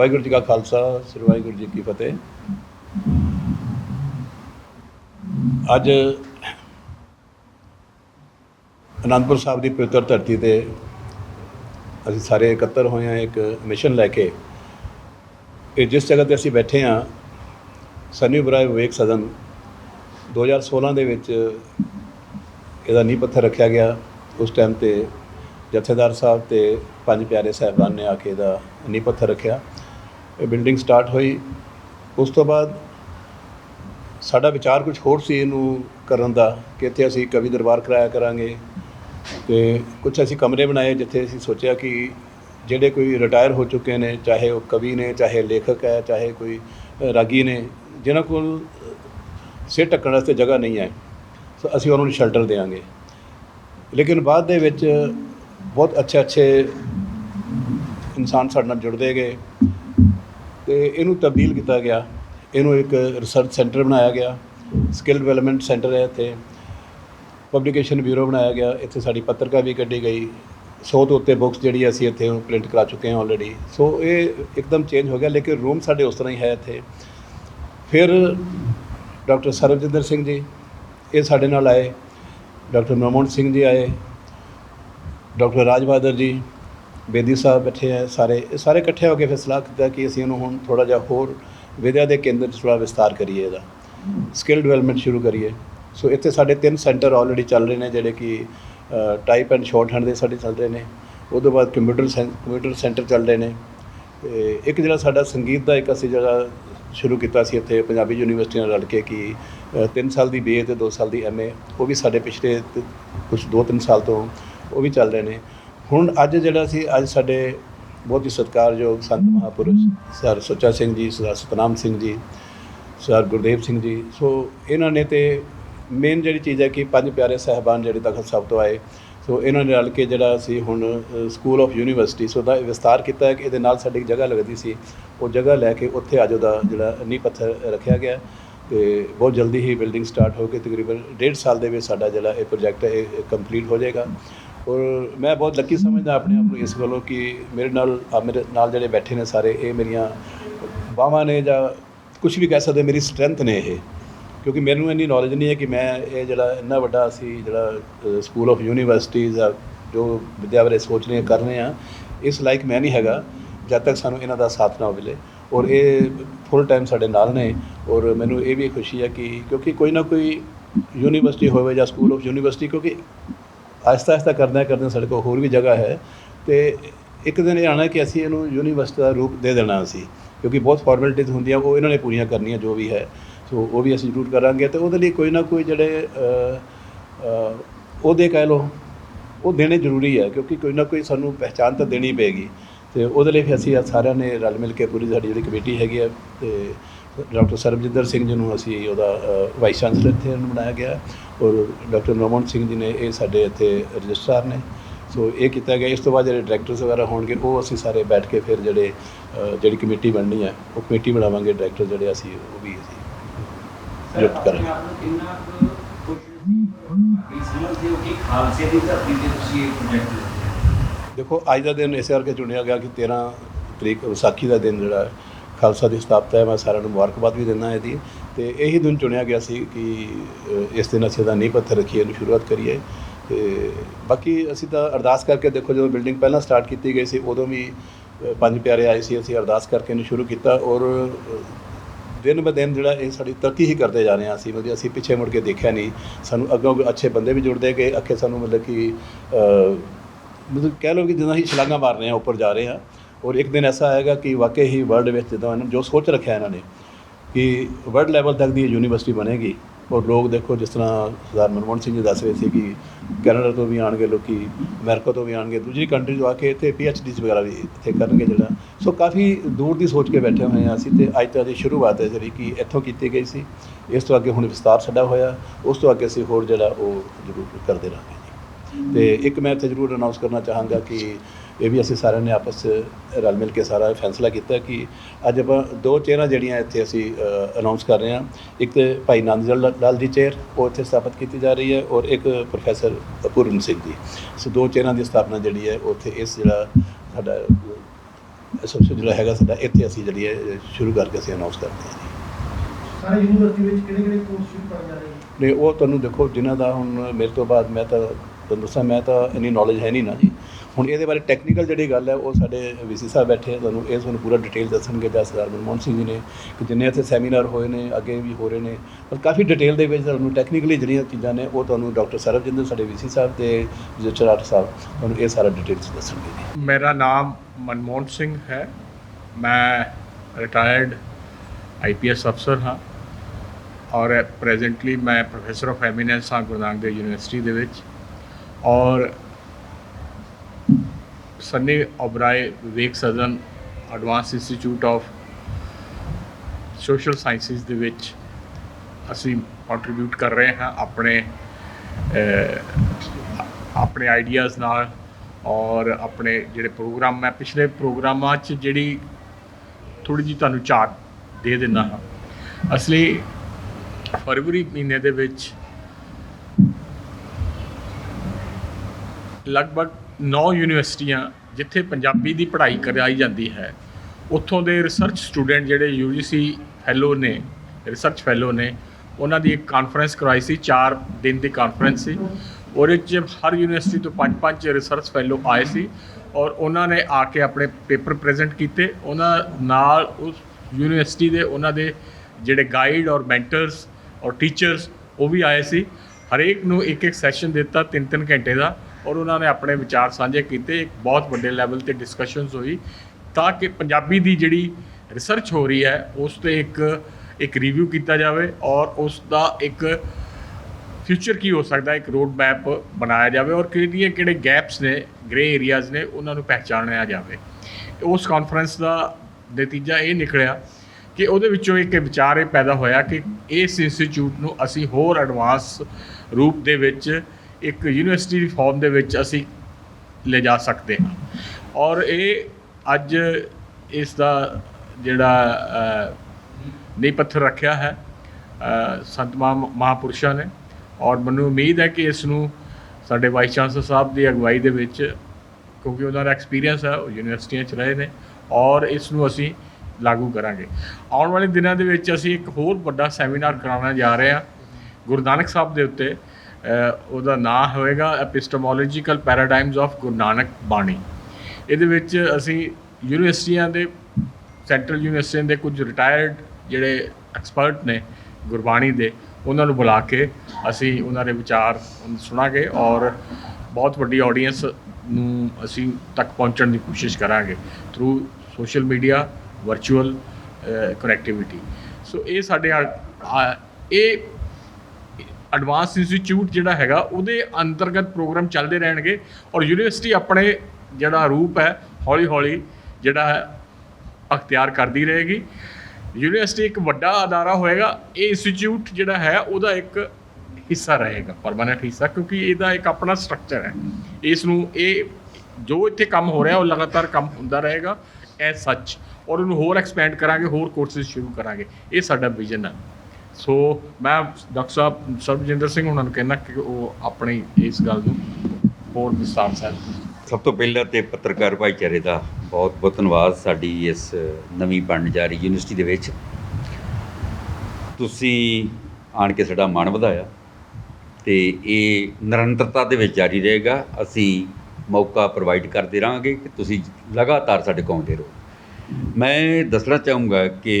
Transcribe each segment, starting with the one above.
ਵਾਹਿਗੁਰੂ ਜੀ ਕਾ ਖਾਲਸਾ, ਸ੍ਰੀ ਵਾਹਿਗੁਰੂ ਜੀ ਕੀ ਫਤਿਹ। ਅੱਜ ਅਨੰਦਪੁਰ ਸਾਹਿਬ ਦੀ ਪਵਿੱਤਰ ਧਰਤੀ ਤੇ ਅਸੀਂ ਸਾਰੇ ਇਕੱਤਰ ਹੋਏ ਹਾਂ ਇੱਕ ਮਿਸ਼ਨ ਲੈ ਕੇ। ਇਹ ਜਿਸ ਜਗ੍ਹਾ ਤੇ ਅਸੀਂ ਬੈਠੇ ਹਾਂ, ਸਨੀ ਬਰਾਏ ਵਿਵੇਕ ਸਦਨ 2016 ਦੇ ਵਿੱਚ ਇਹਦਾ ਨੀਂਹ ਪੱਥਰ ਰੱਖਿਆ ਗਿਆ। ਉਸ ਟਾਈਮ ਤੇ ਜਥੇਦਾਰ ਸਾਹਿਬ ਤੇ ਪੰਜ ਪਿਆਰੇ ਸਾਹਿਬਾਨ ਨੇ ਆ ਕੇ ਇਹਦਾ ਨੀਂਹ ਪੱਥਰ ਰੱਖਿਆ। ਇਹ ਬਿਲਡਿੰਗ ਸਟਾਰਟ ਹੋਈ। ਉਸ ਤੋਂ ਬਾਅਦ ਸਾਡਾ ਵਿਚਾਰ ਕੁਝ ਹੋਰ ਸੀ ਇਹਨੂੰ ਕਰਨ ਦਾ ਕਿ ਇੱਥੇ ਅਸੀਂ ਕਵੀ ਦਰਬਾਰ ਕਰਾਇਆ ਕਰਾਂਗੇ ਤੇ ਕੁਝ ਅਸੀਂ ਕਮਰੇ ਬਣਾਏ ਜਿੱਥੇ ਅਸੀਂ ਸੋਚਿਆ ਕਿ ਜਿਹੜੇ ਕੋਈ ਰਿਟਾਇਰ ਹੋ ਚੁੱਕੇ ਨੇ, ਚਾਹੇ ਉਹ ਕਵੀ ਨੇ, ਚਾਹੇ ਲੇਖਕ ਹੈ, ਚਾਹੇ ਕੋਈ ਰਾਗੀ ਨੇ, ਜਿਨ੍ਹਾਂ ਕੋਲ ਸਿਰ ਢੱਕਣ ਵਾਸਤੇ ਜਗ੍ਹਾ ਨਹੀਂ ਹੈ, ਸੋ ਅਸੀਂ ਉਹਨਾਂ ਨੂੰ ਸ਼ੈਲਟਰ ਦੇਵਾਂਗੇ। ਲੇਕਿਨ ਬਾਅਦ ਦੇ ਵਿੱਚ ਬਹੁਤ ਅੱਛੇ ਅੱਛੇ ਇਨਸਾਨ ਸਾਡੇ ਨਾਲ ਜੁੜਦੇ ਗਏ। ਤੇ ਇਹਨੂੰ ਤਬਦੀਲ ਕੀਤਾ ਗਿਆ। ਇਹਨੂੰ ਇੱਕ ਰਿਸਰਚ ਸੈਂਟਰ ਬਣਾਇਆ ਗਿਆ। ਸਕਿੱਲ ਡਿਵੈਲਪਮੈਂਟ ਸੈਂਟਰ ਹੈ ਇੱਥੇ। ਪਬਲੀਕੇਸ਼ਨ ਬਿਊਰੋ ਬਣਾਇਆ ਗਿਆ। ਇੱਥੇ ਸਾਡੀ ਪੱਤਰਕਾਰ ਵੀ ਕੱਢੀ ਗਈ। 100 ਤੋਂ ਉੱਤੇ ਬੁੱਕਸ ਜਿਹੜੀ ਅਸੀਂ ਇੱਥੇ ਪ੍ਰਿੰਟ ਕਰਾ ਚੁੱਕੇ ਹਾਂ ਆਲਰੇਡੀ ਸੋ ਇਹ ਇੱਕਦਮ ਚੇਂਜ ਹੋ ਗਿਆ, ਲੇਕਿਨ ਰੂਮ ਸਾਡੇ ਉਸ ਤਰ੍ਹਾਂ ਹੀ ਹੈ ਇੱਥੇ। ਫਿਰ ਡਾਕਟਰ ਸਰਬਜਿੰਦਰ ਸਿੰਘ ਜੀ, ਇਹ ਸਾਡੇ ਨਾਲ ਆਏ। ਡਾਕਟਰ ਮਨਮੋਹਨ ਸਿੰਘ ਜੀ ਆਏ। ਡਾਕਟਰ ਰਾਜ ਬਹਾਦਰ ਜੀ ਬੇਦੀ ਸਾਹਿਬ ਬੈਠੇ ਹੈ ਸਾਰੇ ਇਹ ਸਾਰੇ ਇਕੱਠੇ ਹੋ ਕੇ ਫਿਰ ਸਲਾਹ ਕੀਤਾ ਕਿ ਅਸੀਂ ਇਹਨੂੰ ਹੁਣ ਥੋੜਾ ਜਿਹਾ ਹੋਰ ਵਿਦਿਆ ਦੇ ਕੇਂਦਰ 'ਚ ਥੋੜਾ ਵਿਸਤਾਰ ਕਰੀਏ ਇਹਦਾ। ਸਕਿੱਲ ਡਿਵੈਲਪਮੈਂਟ ਸ਼ੁਰੂ ਕਰੀਏ। ਸੋ ਇੱਥੇ ਸਾਡੇ ਤਿੰਨ ਸੈਂਟਰ ਆਲਰੇਡੀ ਚੱਲ ਰਹੇ ਨੇ, ਜਿਹੜੇ ਕਿ ਟਾਈਪ ਐਂਡ ਸ਼ਾਰਟ ਹੈਂਡ ਦੇ ਸਾਡੇ ਚੱਲ ਰਹੇ ਨੇ। ਉਹ ਤੋਂ ਬਾਅਦ ਕੰਪਿਊਟਰ ਕੰਪਿਊਟਰ ਸੈਂਟਰ ਚੱਲ ਰਹੇ ਨੇ। ਤੇ ਇੱਕ ਜਿਹੜਾ ਸਾਡਾ ਸੰਗੀਤ ਦਾ ਇੱਕ ਅਸੀਂ ਜਿਹੜਾ ਸ਼ੁਰੂ ਕੀਤਾ ਸੀ ਇੱਥੇ ਪੰਜਾਬੀ ਯੂਨੀਵਰਸਿਟੀ ਨਾਲ ਰਲ ਕੇ ਕਿ 3 ਸਾਲ ਦੀ ਬੀਏ ਤੇ 2 ਸਾਲ ਦੀ ਐਮਏ ਉਹ ਵੀ ਸਾਡੇ ਪਿਛਲੇ ਕੁਝ 2-3 ਸਾਲ ਤੋਂ ਉਹ ਵੀ ਚੱਲ ਰਹੇ ਨੇ। ਹੁਣ ਅੱਜ ਜਿਹੜਾ ਸੀ ਅੱਜ ਸਾਡੇ ਬਹੁਤ ਹੀ ਸਤਿਕਾਰਯੋਗ ਸੰਤ ਮਹਾਪੁਰਸ਼ sir Sucha Singh ji sir Satnam Singh ji sir Gurdev Singh ji. ਸੋ ਇਹਨਾਂ ਨੇ ਤੇ ਮੇਨ ਜਿਹੜੀ ਚੀਜ਼ ਹੈ ਕਿ ਪੰਜ ਪਿਆਰੇ ਸਹਿਬਾਨ ਜਿਹੜੇ ਤਖਤ ਸਾਹਿਬ ਤੋਂ ਆਏ। ਸੋ ਇਹਨਾਂ ਨੇ ਰਲ ਕੇ ਜਿਹੜਾ ਸੀ ਹੁਣ ਸਕੂਲ ਆਫ ਯੂਨੀਵਰਸਿਟੀ ਸੋ ਦਾ ਵਿਸਤਾਰ ਕੀਤਾ ਹੈ ਕਿ ਇਹਦੇ ਨਾਲ ਸਾਡੀ ਜਗ੍ਹਾ ਲੱਗਦੀ ਸੀ। ਉਹ ਜਗ੍ਹਾ ਲੈ ਕੇ ਉੱਥੇ ਅੱਜ ਉਹਦਾ ਜਿਹੜਾ ਨੀਂਹ ਪੱਥਰ ਰੱਖਿਆ ਗਿਆ ਤੇ ਬਹੁਤ ਜਲਦੀ ਹੀ ਬਿਲਡਿੰਗ ਸਟਾਰਟ ਹੋ ਕੇ ਤਕਰੀਬਨ ਡੇਢ ਸਾਲ ਦੇ ਵਿੱਚ ਸਾਡਾ ਜਿਹੜਾ ਇਹ ਪ੍ਰੋਜੈਕਟ ਹੈ ਇਹ ਕੰਪਲੀਟ ਹੋ ਜਾਏਗਾ। ਔਰ ਮੈਂ ਬਹੁਤ ਲੱਕੀ ਸਮਝਦਾ ਆਪਣੇ ਆਪ ਨੂੰ ਇਸ ਵੱਲੋਂ ਕਿ ਮੇਰੇ ਨਾਲ ਮੇਰੇ ਨਾਲ ਜਿਹੜੇ ਬੈਠੇ ਨੇ ਸਾਰੇ, ਇਹ ਮੇਰੀਆਂ ਬਾਹਾਂ ਨੇ ਜਾਂ ਕੁਝ ਵੀ ਕਹਿ ਸਕਦੇ, ਮੇਰੀ ਸਟਰੈਂਥ ਨੇ ਇਹ। ਕਿਉਂਕਿ ਮੈਨੂੰ ਇੰਨੀ ਨੌਲੇਜ ਨਹੀਂ ਹੈ ਕਿ ਮੈਂ ਇਹ ਜਿਹੜਾ ਇੰਨਾ ਵੱਡਾ ਅਸੀਂ ਜਿਹੜਾ ਸਕੂਲ ਆਫ ਯੂਨੀਵਰਸਿਟੀਜ਼ ਆ, ਜੋ ਵਿਦਿਆ ਬਾਰੇ ਸੋਚ ਰਹੇ, ਕਰ ਰਹੇ ਹਾਂ ਇਸ ਲਾਇਕ ਮੈਂ ਨਹੀਂ ਹੈਗਾ, ਜਦ ਤੱਕ ਸਾਨੂੰ ਇਹਨਾਂ ਦਾ ਸਾਥ ਨਾ ਮਿਲੇ। ਔਰ ਇਹ ਫੁੱਲ ਟਾਈਮ ਸਾਡੇ ਨਾਲ ਨੇ, ਔਰ ਮੈਨੂੰ ਇਹ ਵੀ ਖੁਸ਼ੀ ਹੈ ਕਿ ਕਿਉਂਕਿ ਕੋਈ ਨਾ ਕੋਈ ਯੂਨੀਵਰਸਿਟੀ ਹੋਵੇ ਜਾਂ ਸਕੂਲ ਆਫ ਯੂਨੀਵਰਸਿਟੀ ਕਿਉਂਕਿ ਆਹਿਸਤਾ ਆਹਿਸਤਾ ਕਰਦਿਆਂ ਕਰਦਿਆਂ ਸਾਡੇ ਕੋਲ ਹੋਰ ਵੀ ਜਗ੍ਹਾ ਹੈ ਤੇ ਇੱਕ ਦਿਨ ਇਹ ਆਣਾ ਕਿ ਅਸੀਂ ਇਹਨੂੰ ਯੂਨੀਵਰਸਿਟੀ ਦਾ ਰੂਪ ਦੇ ਦੇਣਾ ਸੀ, ਕਿਉਂਕਿ ਬਹੁਤ ਫਾਰਮੈਲਿਟੀਜ਼ ਹੁੰਦੀਆਂ, ਉਹ ਇਹਨਾਂ ਨੇ ਪੂਰੀਆਂ ਕਰਨੀਆਂ ਜੋ ਵੀ ਹੈ। ਸੋ ਉਹ ਵੀ ਅਸੀਂ ਜ਼ਰੂਰ ਕਰਾਂਗੇ ਤੇ ਉਹਦੇ ਲਈ ਕੋਈ ਨਾ ਕੋਈ ਜਿਹੜੇ ਉਹਦੇ ਕਹਿ ਲਓ, ਉਹ ਦੇਣੇ ਜ਼ਰੂਰੀ ਹੈ, ਕਿਉਂਕਿ ਕੋਈ ਨਾ ਕੋਈ ਸਾਨੂੰ ਪਹਿਚਾਨ ਤਾਂ ਦੇਣੀ ਪਏਗੀ। ਤੇ ਉਹਦੇ ਲਈ ਫਿਰ ਅਸੀਂ ਅੱਜ ਸਾਰਿਆਂ ਨੇ ਰਲ ਮਿਲ ਕੇ ਪੂਰੀ ਸਾਡੀ ਜਿਹੜੀ ਕਮੇਟੀ ਹੈਗੀ ਹੈ, ਤੇ ਡਾਕਟਰ ਸਰਬਜਿੰਦਰ ਸਿੰਘ ਜੀ ਨੂੰ ਅਸੀਂ ਉਹਦਾ ਵਾਈਸ ਚਾਂਸਲਰ ਇੱਥੇ ਨੂੰ ਬਣਾਇਆ ਗਿਆ ਔਰ ਡਾਕਟਰ ਨਮਨ ਸਿੰਘ ਜੀ ਨੇ ਇਹ ਸਾਡੇ ਇੱਥੇ ਰਜਿਸਟਰਾਰ ਨੇ। ਸੋ ਇਹ ਕੀਤਾ ਗਿਆ। ਇਸ ਤੋਂ ਬਾਅਦ ਜਿਹੜੇ ਡਾਇਰੈਕਟਰਸ ਵਗੈਰਾ ਹੋਣਗੇ ਉਹ ਅਸੀਂ ਸਾਰੇ ਬੈਠ ਕੇ ਫਿਰ ਜਿਹੜੇ ਜਿਹੜੀ ਕਮੇਟੀ ਬਣਨੀ ਹੈ ਉਹ ਕਮੇਟੀ ਬਣਾਵਾਂਗੇ ਡਾਇਰੈਕਟਰ ਜਿਹੜੇ ਅਸੀਂ ਉਹ ਵੀ ਅਸੀਂ ਨਿਯੁਕਤ ਕਰਾਂਗੇ। ਖਾਲਸੇ ਦੀ ਧਰਤੀ ਤੇ ਤੁਸੀਂ ਇਹ ਪ੍ਰੋਜੈਕਟ ਲਿਆ ਦੇਖੋ ਅੱਜ ਦਾ ਦਿਨ ਇਸੇ ਕਰਕੇ ਚੁਣਿਆ ਗਿਆ ਕਿ 13 ਤਰੀਕ ਵਿਸਾਖੀ ਦਾ ਦਿਨ ਜਿਹੜਾ ਖਾਲਸਾ ਦੀ ਸਥਾਪਨਾ ਹੈ, ਮੈਂ ਸਾਰਿਆਂ ਨੂੰ ਮੁਬਾਰਕਬਾਦ ਵੀ ਦਿੰਦਾ ਇਹਦੀ। ਤੇ ਇਹੀ ਦਿਨ ਚੁਣਿਆ ਗਿਆ ਸੀ ਕਿ ਇਸ ਦਿਨ ਅਸੀਂ ਦਾ ਨੀਂਹ ਪੱਥਰ ਰੱਖੀਏ, ਇਹਨੂੰ ਸ਼ੁਰੂਆਤ ਕਰੀਏ। ਤੇ ਬਾਕੀ ਅਸੀਂ ਤਾਂ ਅਰਦਾਸ ਕਰਕੇ ਦੇਖੋ, ਜਦੋਂ ਬਿਲਡਿੰਗ ਪਹਿਲਾਂ ਸਟਾਰਟ ਕੀਤੀ ਗਈ ਸੀ, ਉਦੋਂ ਵੀ ਪੰਜ ਪਿਆਰੇ ਆਏ ਸੀ, ਅਸੀਂ ਅਰਦਾਸ ਕਰਕੇ ਇਹਨੂੰ ਸ਼ੁਰੂ ਕੀਤਾ ਔਰ ਦਿਨ ਬ ਦਿਨ ਜਿਹੜਾ ਇਹ ਸਾਡੀ ਤਰੱਕੀ ਹੀ ਕਰਦੇ ਜਾ ਰਹੇ ਹਾਂ ਅਸੀਂ। ਮਤਲਬ ਅਸੀਂ ਪਿੱਛੇ ਮੁੜ ਕੇ ਦੇਖਿਆ ਨਹੀਂ। ਸਾਨੂੰ ਅੱਗੋਂ ਅੱਛੇ ਬੰਦੇ ਵੀ ਜੁੜਦੇ ਗਏ। ਅੱਖੇ ਸਾਨੂੰ ਮਤਲਬ ਕਿ ਮਤਲਬ ਕਹਿ ਲਓ ਕਿ ਜਦੋਂ ਅਸੀਂ ਛਲਾਂਗਾ ਮਾਰ ਰਹੇ ਹਾਂ, ਉੱਪਰ ਜਾ ਰਹੇ ਹਾਂ। ਔਰ ਇੱਕ ਦਿਨ ਐਸਾ ਆਏਗਾ ਕਿ ਵਾਕਈ ਹੀ ਵਰਲਡ ਵਿੱਚ ਜਦੋਂ ਇਹਨਾਂ ਜੋ ਸੋਚ ਰੱਖਿਆ ਇਹਨਾਂ ਨੇ ਕਿ ਵਰਲਡ ਲੈਵਲ ਤੱਕ ਦੀ ਇਹ ਯੂਨੀਵਰਸਿਟੀ ਬਣੇਗੀ ਔਰ ਲੋਕ ਦੇਖੋ ਜਿਸ ਤਰ੍ਹਾਂ ਸਰਦਾਰ ਮਨਮੋਹਨ ਸਿੰਘ ਜੀ ਦੱਸ ਰਹੇ ਸੀ ਕਿ ਕੈਨੇਡਾ ਤੋਂ ਵੀ ਆਣਗੇ ਲੋਕੀ, ਅਮਰੀਕਾ ਤੋਂ ਵੀ ਆਣਗੇ ਦੂਜੀ ਕੰਟਰੀ ਤੋਂ ਆ ਕੇ ਇੱਥੇ ਪੀਐਚਡੀਜ਼ ਵਗੈਰਾ ਵੀ ਇੱਥੇ ਕਰਨਗੇ ਜਿਹੜਾ। ਸੋ ਕਾਫੀ ਦੂਰ ਦੀ ਸੋਚ ਕੇ ਬੈਠੇ ਹੋਏ ਹਾਂ ਅਸੀਂ ਤੇ ਅੱਜ ਤਾਂ ਦੀ ਸ਼ੁਰੂਆਤ ਹੈ ਜਿਹੜੀ ਕਿ ਇੱਥੋਂ ਕੀਤੀ ਗਈ ਸੀ। ਇਸ ਤੋਂ ਅੱਗੇ ਹੁਣ ਵਿਸਤਾਰ ਸਾਡਾ ਹੋਇਆ, ਉਸ ਤੋਂ ਅੱਗੇ ਅਸੀਂ ਹੋਰ ਜਿਹੜਾ ਉਹ ਜ਼ਰੂਰ ਕਰਦੇ ਰਹਾਂਗੇ। ਤੇ ਇੱਕ ਮੈਂ ਇੱਥੇ ਜ਼ਰੂਰ ਅਨਾਉਂਸ ਕਰਨਾ ਚਾਹਾਂਗਾ ਕਿ ਇਹ ਵੀ ਅਸੀਂ ਸਾਰਿਆਂ ਨੇ ਆਪਸ ਰਲ ਮਿਲ ਕੇ ਸਾਰਾ ਫੈਸਲਾ ਕੀਤਾ ਕਿ ਅੱਜ ਆਪਾਂ ਦੋ ਚੇਅਰਾਂ ਜਿਹੜੀਆਂ ਇੱਥੇ ਅਸੀਂ ਅਨਾਉਂਸ ਕਰ ਰਹੇ ਹਾਂ। ਇੱਕ ਤੇ ਭਾਈ ਨੰਦ ਲਾਲ ਦੀ ਚੇਅਰ ਉਹ ਇੱਥੇ ਸਥਾਪਿਤ ਕੀਤੀ ਜਾ ਰਹੀ ਹੈ ਔਰ ਇੱਕ ਪ੍ਰੋਫੈਸਰ ਪੂਰਨ ਸਿੰਘ ਜੀ। ਸੋ ਦੋ ਚੇਅਰਾਂ ਦੀ ਸਥਾਪਨਾ ਜਿਹੜੀ ਹੈ ਉੱਥੇ ਇਸ ਜਿਹੜਾ ਸਾਡਾ ਐਸੋਸੀਏਸ਼ਨ ਜਿਹੜਾ ਹੈਗਾ ਸਾਡਾ ਇੱਥੇ ਅਸੀਂ ਜਿਹੜੀ ਹੈ ਸ਼ੁਰੂ ਕਰਕੇ ਅਸੀਂ ਅਨਾਉਂਸ ਕਰਦੇ ਹਾਂ ਸਾਰੇ ਯੂਨੀਵਰਸਿਟੀ ਵਿੱਚ ਕਿਹੜੇ ਕਿਹੜੇ ਕੋਰਸ ਸ਼ੁਰੂ ਕਰਨ ਜਾ ਰਹੇ ਨਹੀਂ ਉਹ ਤੁਹਾਨੂੰ ਦੇਖੋ ਜਿਨ੍ਹਾਂ ਦਾ ਹੁਣ ਮੇਰੇ ਤੋਂ ਬਾਅਦ ਮੈਂ ਤਾਂ ਤੁਹਾਨੂੰ ਦੱਸਾਂ ਮੈਂ ਤਾਂ ਇੰਨੀ ਨੌਲੇਜ ਹੈ ਨਹੀਂ ਨਾ ਜੀ। ਹੁਣ ਇਹਦੇ ਬਾਰੇ ਟੈਕਨੀਕਲ ਜਿਹੜੀ ਗੱਲ ਹੈ, ਉਹ ਸਾਡੇ ਵੀਸੀ ਸਾਹਿਬ ਬੈਠੇ ਆ, ਤੁਹਾਨੂੰ ਇਹ ਤੁਹਾਨੂੰ ਪੂਰਾ ਡਿਟੇਲ ਦੱਸਣਗੇ, ਜਾਂ ਸਰਦਾਰ ਮਨਮੋਹਨ ਸਿੰਘ ਜੀ ਨੇ, ਕਿ ਜਿੰਨੇ ਇੱਥੇ ਸੈਮੀਨਾਰ ਹੋਏ ਨੇ, ਅੱਗੇ ਵੀ ਹੋ ਰਹੇ ਨੇ, ਪਰ ਕਾਫੀ ਡਿਟੇਲ ਦੇ ਵਿੱਚ ਤੁਹਾਨੂੰ ਟੈਕਨੀਕਲੀ ਜਿਹੜੀਆਂ ਚੀਜ਼ਾਂ ਨੇ, ਉਹ ਤੁਹਾਨੂੰ ਡਾਕਟਰ ਸਰਬਜਿੰਦਰ ਸਾਡੇ ਵੀਸੀ ਸਾਹਿਬ ਤੇ ਜਚਰਾਟ ਸਾਹਿਬ, ਤੁਹਾਨੂੰ ਇਹ ਸਾਰਾ ਡਿਟੇਲਸ ਦੱਸਣਗੇ ਮੇਰਾ ਨਾਮ ਮਨਮੋਹਨ ਸਿੰਘ ਹੈ। ਮੈਂ ਰਿਟਾਇਰਡ ਆਈਪੀਐਸ ਅਫਸਰ ਹਾਂ। ਔਰ ਪ੍ਰੈਜ਼ੈਂਟਲੀ ਮੈਂ ਪ੍ਰੋਫੈਸਰ ਆਫ ਐਮੀਨੈਂਸ ਹਾਂ ਗੁਰੂ ਨਾਨਕ ਦੇਵ ਯੂਨੀਵਰਸਿਟੀ ਦੇ ਵਿੱਚ। ਔਰ Sunny Oberoi Vivek Sadan advance institute of social sciences ਦੇ ਵਿੱਚ ਅਸੀਂ ਕੰਟਰੀਬਿਊਟ ਕਰ ਰਹੇ ਹਾਂ ਆਪਣੇ ਆਪਣੇ ਆਈਡੀਆਜ਼ ਨਾਲ ਔਰ ਆਪਣੇ ਜਿਹੜੇ ਪ੍ਰੋਗਰਾਮ ਮੈਂ ਪਿਛਲੇ ਪ੍ਰੋਗਰਾਮਾਂ 'ਚ ਜਿਹੜੀ ਥੋੜੀ ਜਿਹੀ ਤੁਹਾਨੂੰ ਝਾਟ ਦੇ ਦਿੰਦਾ ਹਾਂ ਅਸਲੀ ਫਰਵਰੀ ਮਹੀਨੇ ਦੇ ਵਿੱਚ ਲਗਭਗ 9 ਯੂਨੀਵਰਸਿਟੀਆਂ ਜਿੱਥੇ ਪੰਜਾਬੀ ਦੀ ਪੜ੍ਹਾਈ ਕਰਾਈ ਜਾਂਦੀ ਹੈ, ਉੱਥੋਂ ਦੇ ਰਿਸਰਚ ਸਟੂਡੈਂਟ ਜਿਹੜੇ ਯੂਜੀਸੀ ਫੈਲੋ ਨੇ ਰਿਸਰਚ ਫੈਲੋ ਨੇ, ਉਹਨਾਂ ਦੀ ਇੱਕ ਕਾਨਫਰੰਸ ਕਰਵਾਈ ਸੀ 4 ਦਿਨ ਦੀ ਕਾਨਫਰੰਸ ਸੀ। ਉਹਦੇ 'ਚ ਹਰ ਯੂਨੀਵਰਸਿਟੀ ਤੋਂ ਪੰਜ ਪੰਜ ਰਿਸਰਚ ਫੈਲੋ ਆਏ ਸੀ ਔਰ ਉਹਨਾਂ ਨੇ ਆ ਕੇ ਆਪਣੇ ਪੇਪਰ ਪ੍ਰੈਜ਼ੈਂਟ ਕੀਤੇ। ਉਹਨਾਂ ਨਾਲ ਉਸ ਯੂਨੀਵਰਸਿਟੀ ਦੇ ਉਹਨਾਂ ਦੇ ਜਿਹੜੇ ਗਾਈਡ ਔਰ ਮੈਂਟਰਸ ਔਰ ਟੀਚਰਸ ਉਹ ਵੀ ਆਏ ਸੀ। ਹਰੇਕ ਨੂੰ ਇੱਕ ਇੱਕ ਸੈਸ਼ਨ ਦਿੱਤਾ, ਤਿੰਨ ਤਿੰਨ ਘੰਟੇ ਦਾ। ਔਰ ਉਹਨਾਂ ਨੇ ਆਪਣੇ ਵਿਚਾਰ ਸਾਂਝੇ ਕੀਤੇ, ਇੱਕ ਬਹੁਤ ਵੱਡੇ ਲੈਵਲ ਤੇ ਡਿਸਕਸ਼ਨਸ ਹੋਈ ਤਾਂ ਕਿ ਪੰਜਾਬੀ ਦੀ ਜਿਹੜੀ ਰਿਸਰਚ ਹੋ ਰਹੀ ਹੈ, ਉਸ ਤੇ ਇੱਕ ਇੱਕ ਰਿਵਿਊ ਕੀਤਾ ਜਾਵੇ ਔਰ ਉਸ ਦਾ ਇੱਕ ਫਿਊਚਰ ਕੀ ਹੋ ਸਕਦਾ, ਇੱਕ ਰੋਡ ਮੈਪ ਬਣਾਇਆ ਜਾਵੇ ਔਰ ਕਿਹੜੀਆਂ ਕਿਹੜੇ ਗੈਪਸ ਨੇ ਗ੍ਰੇ ਏਰੀਆਜ਼ ਨੇ, ਉਹਨਾਂ ਨੂੰ ਪਹਿਚਾਣਿਆ ਜਾਵੇ। ਉਸ ਕਾਨਫਰੰਸ ਦਾ ਨਤੀਜਾ ਇਹ ਨਿਕਲਿਆ ਕਿ ਉਹਦੇ ਵਿੱਚੋਂ ਇੱਕ ਵਿਚਾਰ ਇਹ ਪੈਦਾ ਹੋਇਆ ਕਿ ਇਸ ਇੰਸਟੀਚਿਊਟ ਨੂੰ ਅਸੀਂ ਹੋਰ ਐਡਵਾਂਸ ਰੂਪ ਦੇ ਵਿੱਚ ਇੱਕ ਯੂਨੀਵਰਸਿਟੀ ਦੀ ਫਾਰਮ ਦੇ ਵਿੱਚ ਅਸੀਂ ਲੈ ਜਾ ਸਕਦੇ ਹਾਂ। ਔਰ ਇਹ ਅੱਜ ਇਸ ਦਾ ਜਿਹੜਾ ਨੀਂਹ ਪੱਥਰ ਰੱਖਿਆ ਹੈ ਸੰਤ ਮਹਾ, ਮਹਾਂਪੁਰਸ਼ਾਂ ਨੇ। ਔਰ ਮੈਨੂੰ ਉਮੀਦ ਹੈ ਕਿ ਇਸ ਨੂੰ ਸਾਡੇ ਵਾਈਸ ਚਾਂਸਲਰ ਸਾਹਿਬ ਦੀ ਅਗਵਾਈ ਦੇ ਵਿੱਚ, ਕਿਉਂਕਿ ਉਹਨਾਂ ਦਾ ਐਕਸਪੀਰੀਅੰਸ ਹੈ, ਉਹ ਯੂਨੀਵਰਸਿਟੀਆਂ 'ਚ ਰਹੇ ਨੇ। ਔਰ ਇਸ ਨੂੰ ਅਸੀਂ ਲਾਗੂ ਕਰਾਂਗੇ। ਆਉਣ ਵਾਲੇ ਦਿਨਾਂ ਦੇ ਵਿੱਚ ਅਸੀਂ ਇੱਕ ਹੋਰ ਵੱਡਾ ਸੈਮੀਨਾਰ ਕਰਾਉਣਾ ਜਾ ਰਹੇ ਹਾਂ, ਗੁਰੂ ਨਾਨਕ ਸਾਹਿਬ ਦੇ ਉੱਤੇ। ਉਹਦਾ ਨਾਮ ਹੋਏਗਾ ਐਪਿਸਟਮੋਲੋਜੀਕਲ ਪੈਰਾਡਾਈਮਸ ਆਫ ਗੁਰੂ ਨਾਨਕ ਬਾਣੀ ਇਹਦੇ ਵਿੱਚ ਅਸੀਂ ਯੂਨੀਵਰਸਿਟੀਆਂ ਦੇ ਸੈਂਟਰਲ ਯੂਨੀਵਰਸਿਟੀਆਂ ਦੇ ਕੁਝ ਰਿਟਾਇਰਡ ਜਿਹੜੇ ਐਕਸਪਰਟ ਨੇ ਗੁਰਬਾਣੀ ਦੇ, ਉਹਨਾਂ ਨੂੰ ਬੁਲਾ ਕੇ ਅਸੀਂ ਉਹਨਾਂ ਦੇ ਵਿਚਾਰ ਸੁਣਾਂਗੇ ਔਰ ਬਹੁਤ ਵੱਡੀ ਆਡੀਅנס ਨੂੰ ਅਸੀਂ ਤੱਕ ਪਹੁੰਚਣ ਦੀ ਕੋਸ਼ਿਸ਼ ਕਰਾਂਗੇ through social media virtual connectivity so ਇਹ ਸਾਡੇ ਇਹ ਐਡਵਾਂਸ ਇੰਸਟੀਚਿਊਟ ਜਿਹੜਾ ਹੈਗਾ, ਉਹਦੇ ਅੰਤਰਗਤ ਪ੍ਰੋਗਰਾਮ ਚੱਲਦੇ ਰਹਿਣਗੇ ਔਰ ਯੂਨੀਵਰਸਿਟੀ ਆਪਣੇ ਜਿਹੜਾ ਰੂਪ ਹੈ ਹੌਲੀ ਹੌਲੀ ਜਿਹੜਾ ਹੈ, ਅਖਤਿਆਰ ਕਰਦੀ ਰਹੇਗੀ। ਯੂਨੀਵਰਸਿਟੀ ਇੱਕ ਵੱਡਾ ਅਦਾਰਾ ਹੋਏਗਾ, ਇਹ ਇੰਸਟੀਚਿਊਟ ਜਿਹੜਾ ਹੈ, ਉਹਦਾ ਇੱਕ ਹਿੱਸਾ ਰਹੇਗਾ ਪਰਮਾਨੈਂਟ ਹਿੱਸਾ, ਕਿਉਂਕਿ ਇਹਦਾ ਇੱਕ ਆਪਣਾ ਸਟਰਕਚਰ ਹੈ। ਇਸ ਨੂੰ ਇਹ ਜੋ ਇੱਥੇ ਕੰਮ ਹੋ ਰਿਹਾ, ਉਹ ਲਗਾਤਾਰ ਕੰਮ ਹੁੰਦਾ ਰਹੇਗਾ ਐ ਸੱਚ, ਔਰ ਉਹਨੂੰ ਹੋਰ ਐਕਸਪੈਂਡ ਕਰਾਂਗੇ, ਹੋਰ ਕੋਰਸਿਸ ਸ਼ੁਰੂ ਕਰਾਂਗੇ। ਇਹ ਸਾਡਾ ਵਿਜ਼ਨ ਹੈ। ਸੋ ਮੈਂ ਡਾਕਟਰ ਸਾਹਿਬ ਸਰਬਜਿੰਦਰ ਸਿੰਘ ਉਹਨਾਂ ਨੂੰ ਕਹਿੰਦਾ ਕਿ ਉਹ ਆਪਣੀ ਇਸ ਗੱਲ ਨੂੰ ਹੋਰ ਵਿਸਤਾਰ ਸਾਹਿਬ ਸਭ ਤੋਂ ਪਹਿਲਾਂ ਤੇ ਪੱਤਰਕਾਰ ਭਾਈਚਾਰੇ ਦਾ ਬਹੁਤ ਬਹੁਤ ਧੰਨਵਾਦ ਸਾਡੀ ਇਸ ਨਵੀਂ ਬਣਨ ਜਾ ਰਹੀ ਯੂਨੀਵਰਸਿਟੀ ਦੇ ਵਿੱਚ। ਤੁਸੀਂ ਆਣ ਕੇ ਸਾਡਾ ਮਨ ਵਧਾਇਆ ਤੇ ਇਹ ਨਿਰੰਤਰਤਾ ਦੇ ਵਿੱਚ ਜਾਰੀ ਰਹੇਗਾ। ਅਸੀਂ ਮੌਕਾ ਪ੍ਰੋਵਾਈਡ ਕਰਦੇ ਰਹਾਂਗੇ ਕਿ ਤੁਸੀਂ ਲਗਾਤਾਰ ਸਾਡੇ ਕੋਲ ਆਉਂਦੇ ਰਹੋ। ਮੈਂ ਦੱਸਣਾ ਚਾਹੂੰਗਾ ਕਿ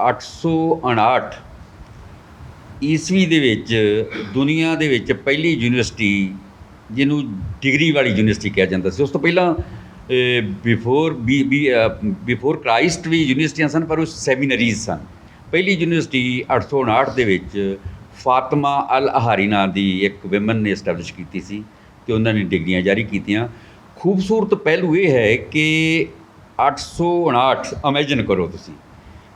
859 ਈਸਵੀ ਦੇ ਵਿੱਚ ਦੁਨੀਆ ਦੇ ਵਿੱਚ ਪਹਿਲੀ ਯੂਨੀਵਰਸਿਟੀ ਜਿਹਨੂੰ ਡਿਗਰੀ ਵਾਲੀ ਯੂਨੀਵਰਸਿਟੀ ਕਿਹਾ ਜਾਂਦਾ ਸੀ। ਉਸ ਤੋਂ ਪਹਿਲਾਂ ਬਿਫੋਰ ਬੀ ਬਿਫੋਰ ਕ੍ਰਾਈਸਟ ਵੀ ਯੂਨੀਵਰਸਿਟੀਆਂ ਸਨ, ਪਰ ਉਹ ਸੈਮੀਨਰੀਜ਼ ਸਨ। ਪਹਿਲੀ ਯੂਨੀਵਰਸਿਟੀ 859 ਦੇ ਵਿੱਚ ਫਾਤਮਾ ਅਲ ਅਹਾਰੀ ਨਾਂ ਦੀ ਇੱਕ ਵਿਮਨ ਨੇ ਐਸਟੈਬਲਿਸ਼ ਕੀਤੀ ਸੀ ਤੇ ਉਹਨਾਂ ਨੇ ਡਿਗਰੀਆਂ ਜਾਰੀ ਕੀਤੀਆਂ। ਖੂਬਸੂਰਤ ਪਹਿਲੂ ਇਹ ਹੈ ਕਿ 859 ਇਮੇਜਿਨ ਕਰੋ ਤੁਸੀਂ।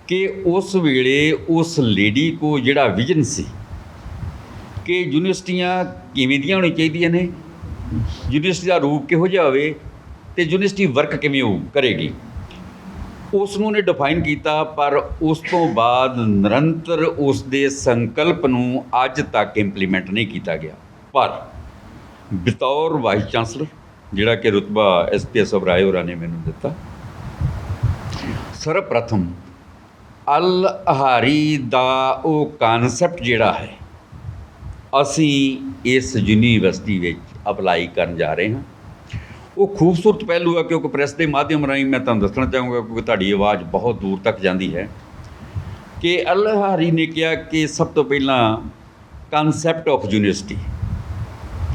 ਕਿ ਉਸ ਵੇਲੇ ਉਸ ਲੇਡੀ ਕੋ ਜਿਹੜਾ ਵਿਜ਼ਨ ਸੀ, ਕਿ ਯੂਨੀਵਰਸਿਟੀਆਂ ਕਿਵੇਂ ਦੀਆਂ ਹੋਣੀ ਚਾਹੀਦੀਆਂ ਨੇ, ਯੂਨੀਵਰਸਿਟੀ ਦਾ ਰੂਪ ਕਿਹੋ ਜਿਹਾ ਹੋਵੇ ਤੇ ਯੂਨੀਵਰਸਿਟੀ ਵਰਕ ਕਿਵੇਂ ਹੋ ਕਰੇਗੀ। ਉਸ ਨੂੰ ਨੇ ਡਿਫਾਈਨ ਕੀਤਾ, ਪਰ ਉਸ ਤੋਂ ਬਾਅਦ ਨਿਰੰਤਰ ਉਸ ਦੇ ਸੰਕਲਪ ਨੂੰ ਅੱਜ ਤੱਕ ਇੰਪਲੀਮੈਂਟ ਨਹੀਂ ਕੀਤਾ ਗਿਆ। ਪਰ ਬਤੌਰ ਵਾਈਸ ਚਾਂਸਲਰ ਜਿਹੜਾ ਕਿ ਰੁਤਬਾ ਐਸਪੀਐਸ ਆਫ ਰਾਏ ਹੋਰਾਂ ਨੇ ਮੈਨੂੰ ਦਿੱਤਾ ਸਰਵਪ੍ਰਥਮ ਅਲ ਅਹਾਰੀ ਦਾ ਉਹ ਕਨਸੈਪਟ ਜਿਹੜਾ ਹੈ, ਅਸੀਂ ਇਸ ਯੂਨੀਵਰਸਿਟੀ ਵਿੱਚ ਅਪਲਾਈ ਕਰਨ ਜਾ ਰਹੇ ਹਾਂ। ਉਹ ਖੂਬਸੂਰਤ ਪਹਿਲੂ ਹੈ ਕਿਉਂਕਿ ਪ੍ਰੈਸ ਦੇ ਮਾਧਿਅਮ ਰਾਹੀਂ ਮੈਂ ਤੁਹਾਨੂੰ ਦੱਸਣਾ ਚਾਹੂੰਗਾ ਕਿਉਂਕਿ ਤੁਹਾਡੀ ਆਵਾਜ਼ ਬਹੁਤ ਦੂਰ ਤੱਕ ਜਾਂਦੀ ਹੈ ਕਿ ਅਲ ਅਹਾਰੀ ਨੇ ਕਿਹਾ ਕਿ ਸਭ ਤੋਂ ਪਹਿਲਾਂ ਕਨਸੈਪਟ ਆਫ ਯੂਨੀਵਰਸਿਟੀ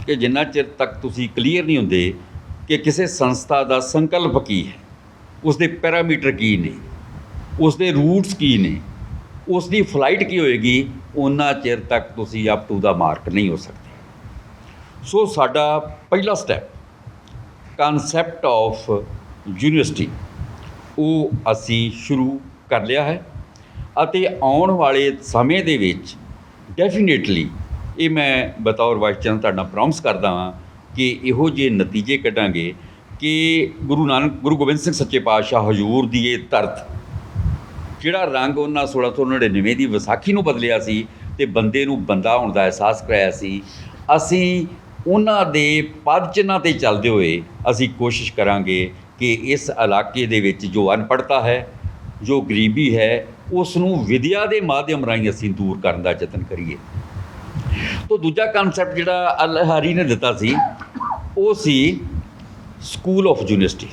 ਕਿ ਜਿੰਨਾ ਚਿਰ ਤੱਕ ਤੁਸੀਂ ਕਲੀਅਰ ਨਹੀਂ ਹੁੰਦੇ ਕਿ ਕਿਸੇ ਸੰਸਥਾ ਦਾ ਸੰਕਲਪ ਕੀ ਹੈ ਉਸ ਦੇ ਪੈਰਾਮੀਟਰ ਕੀ ਨੇ। ਉਸ ਦੇ ਰੂਟਸ ਕੀ ਨੇ? ਉਸ ਦੀ ਫਲਾਈਟ ਕੀ ਹੋਏਗੀ? ਉਹਨਾਂ ਚਿਰ ਤੱਕ ਤੁਸੀਂ ਅਪ ਟੂ ਦਾ ਮਾਰਕ ਨਹੀਂ ਹੋ ਸਕਦੇ। ਸੋ ਸਾਡਾ ਪਹਿਲਾ ਸਟੈਪ ਕਨਸੈਪਟ ਆਫ ਯੂਨੀਵਰਸਿਟੀ ਉਹ ਅਸੀਂ ਸ਼ੁਰੂ ਕਰ ਲਿਆ ਹੈ ਅਤੇ ਆਉਣ ਵਾਲੇ ਸਮੇਂ ਦੇ ਵਿੱਚ ਡੈਫੀਨੇਟਲੀ ਇਹ ਮੈਂ ਬਤੌਰ ਵਾਈਸ ਚਾਂਸਲਰ ਤੁਹਾਡਾ ਪ੍ਰੋਮਿਸ ਕਰਦਾ ਹਾਂ ਕਿ ਇਹੋ ਜਿਹੇ ਨਤੀਜੇ ਕੱਢਾਂਗੇ ਕਿ ਗੁਰੂ ਨਾਨਕ, ਗੁਰੂ ਗੋਬਿੰਦ ਸਿੰਘ ਸੱਚੇ ਪਾਤਸ਼ਾਹ ਹਜ਼ੂਰ ਦੀ ਇਹ ਧਰਤ ਜਿਹੜਾ ਰੰਗ ਉਹਨਾਂ 1699 ਦੀ ਵਿਸਾਖੀ ਨੂੰ ਬਦਲਿਆ ਸੀ ਤੇ ਬੰਦੇ ਨੂੰ ਬੰਦਾ ਹੋਣ ਦਾ ਅਹਿਸਾਸ ਕਰਾਇਆ ਸੀ, ਅਸੀਂ ਉਹਨਾਂ ਦੇ ਪਦ ਚਿੰਨ੍ਹਾਂ ਤੇ ਚੱਲਦੇ ਹੋਏ ਅਸੀਂ ਕੋਸ਼ਿਸ਼ ਕਰਾਂਗੇ ਕਿ ਇਸ ਇਲਾਕੇ ਦੇ ਵਿੱਚ ਜੋ ਅਨਪੜ੍ਹਤਾ ਹੈ, ਜੋ ਗਰੀਬੀ ਹੈ ਉਸ ਨੂੰ ਵਿਦਿਆ ਦੇ ਮਾਧਿਅਮ ਰਾਹੀਂ ਅਸੀਂ ਦੂਰ ਕਰਨ ਦਾ ਯਤਨ ਕਰੀਏ। ਤੋਂ ਦੂਜਾ ਕਨਸੈਪਟ ਜਿਹੜਾ ਅਲਹਾਰੀ ਨੇ ਦਿੱਤਾ ਸੀ, ਉਹ ਸੀ school of university